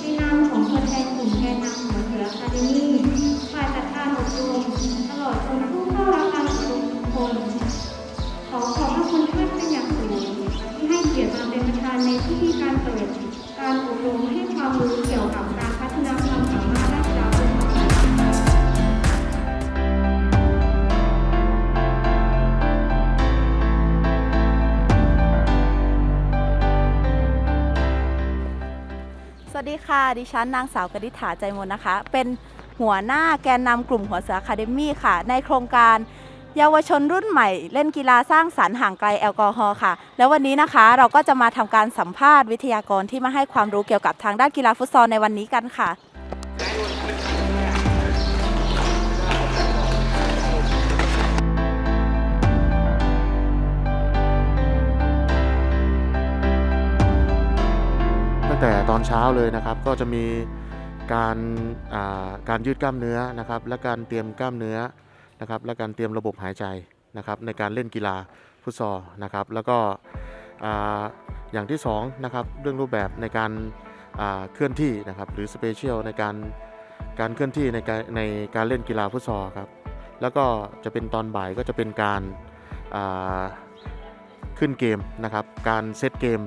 ในนามของตัวแทนกลุ่มแกนนำหัวเสือคาเดมี่ฝ่าจัดการอบรมตลอดจนผู้เข้ารับการอบรมทุกคน ขอขอบพระคุณท่านเป็นอย่างสูงที่ให้เกียรติมาเป็นประธานในที่การเปิด การอบรมให้ความรู้เกี่ยวกับการพัฒนาความสามารถ สวัสดีค่ะ ดิฉันนางสาวกนิษฐาใจมนนะคะ เป็นหัวหน้าแกนนำกลุ่มหัวเสืออะคาเดมี่ค่ะ ในโครงการเยาวชนรุ่นใหม่ เล่นกีฬาสร้างสรรค์ห่างไกลแอลกอฮอล์ค่ะ แล้ววันนี้นะคะเราก็จะมาทำการสัมภาษณ์วิทยากรที่มาให้ความรู้เกี่ยวกับทางด้านกีฬาฟุตซอลในวันนี้กันค่ะ อนเช้าเลยนะครับ ก็จะมีการาการยืดกล้ามเนื้อนะครับ และการเตรียมกล้ามเนื้อนะครับ และการเตรียมระบบหายใจนะครับ ในการเล่นกีฬาฟุตซอลนะครับ แล้วก็อ่าอย่างที่สองนะครับเรื่องรูปแบบในการาเคลื่อนที่นะครับ หรือสเปเชียลในการการเคลื่อนที่ในการในการเล่นกีฬาฟุตซอลครับแล้วก็จะเป็นตอนบ่ายก็จะเป็นการาขึ้นเกมนะครับ การเซตเกม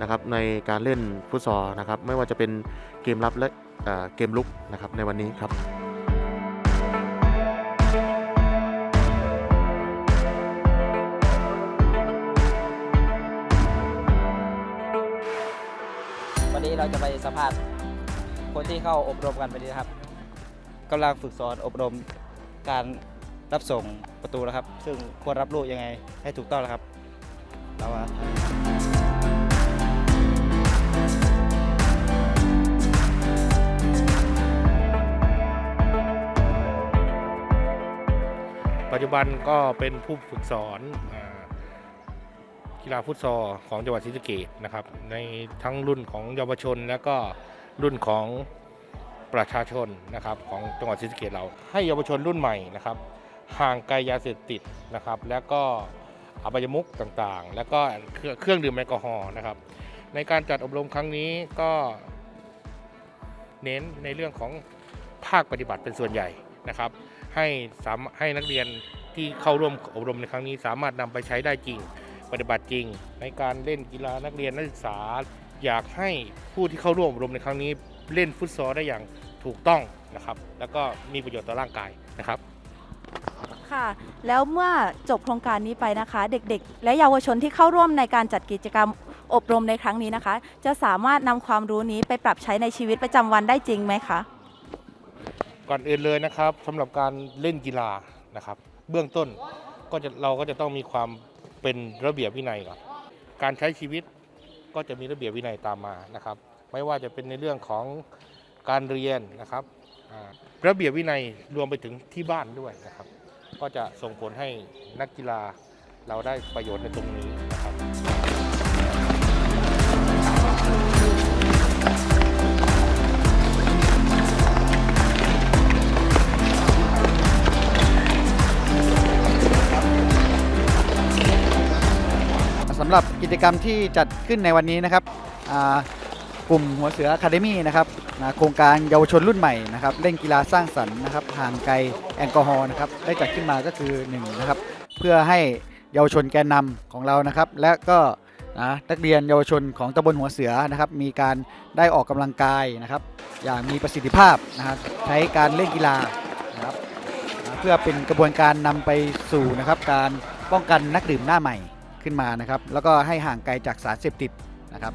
นะครับในการเล่นฟุตซอลนะครับไม่ว่าจะเป็นเกมรับและเเกมลุกนะครับในวันนี้ครับวันนี้เราจะไปสัมภาษณ์คนที่เข้าอบรมกันวันนี้นะครับกำลังฝึกสอนอบรมการรับส่งประตูนะครับ ซึ่งควรรับลูกยังไงให้ถูกต้องนะครับเรา ปัจจุบันก็เป็นผู้ฝึกสอนอกีฬาฟุตซอลของจังหวัดศรีสะเกษนะครับ ในทั้งรุ่นของเยาวชนและก็รุ่นของประชาชนนะครับของจังหวัดศรีสะเกษเรา ให้เยาวชนรุ่นใหม่นะครับห่างไกลยาเสพติดนะครับ แล้วก็อบายมุกต่างๆ แล้วก็เครื่องดื่มแอลกอฮอล์นะครับ ในการจัดอบรมครั้งนี้ก็เน้นในเรื่องของภาคปฏิบัติเป็นส่วนใหญ่นะครับ ให้สามให้นักเรียนที่เข้าร่วมอบรมในครั้งนี้ สามารถนำไปใช้ได้จริง ปฏิบัติจริง ในการเล่นกีฬานักเรียนนักศึกษา อยากให้ผู้ที่เข้าร่วมอบรมในครั้งนี้เล่นฟุตซอลได้อย่างถูกต้องนะครับ แล้วก็มีประโยชน์ต่อร่างกายนะครับค่ะแล้วเมื่อจบโครงการนี้ไปนะคะ เด็กๆ และเยาวชนที่เข้าร่วมในการจัดกิจกรรมอบรมในครั้งนี้นะคะ จะสามารถนำความรู้นี้ไปปรับใช้ในชีวิตประจำวันได้จริงไหมคะ ก่อนอื่นเลยนะครับสำหรับการเล่นกีฬานะครับ เบื้องต้นก็จะเราก็จะต้องมีความเป็นระเบียบวินัยก่อนการใช้ชีวิตก็จะมีระเบียบวินัยตามมานะครับ ไม่ว่าจะเป็นในเรื่องของการเรียนนะครับระเบียบวินัยรวมไปถึงที่บ้านด้วยนะครับ ก็จะส่งผลให้นักกีฬาเราได้ประโยชน์ในตรงนี้ำหรับกิจกรรมที่จัดขึ้นในวันนี้นะครับกลุ่มหัวเสืออะคาเดมี่นะครับโครงการเยาวชนรุ่นใหม่นะครับเล่นกีฬาสร้างสรรค์นะครับห่างไกลแอลกอฮอล์นะครับได้จัดขึ้นมาก็คือ1นะครับเพื่อให้เยาวชนแกนนำของเรานะครับ และก็นะนักเรียนเยาวชนของตำบลหัวเสือนะครับ มีการได้ออกกำลังกายนะครับ อย่างมีประสิทธิภาพนะครับใช้การเล่นกีฬานะครับเพื่อเป็นกระบวนการนำไปสู่นะครับ การป้องกันนักดื่มหน้าใหม่ ขึ้นมานะครับ แล้วก็ให้ห่างไกลจากสารเสพติดนะครับ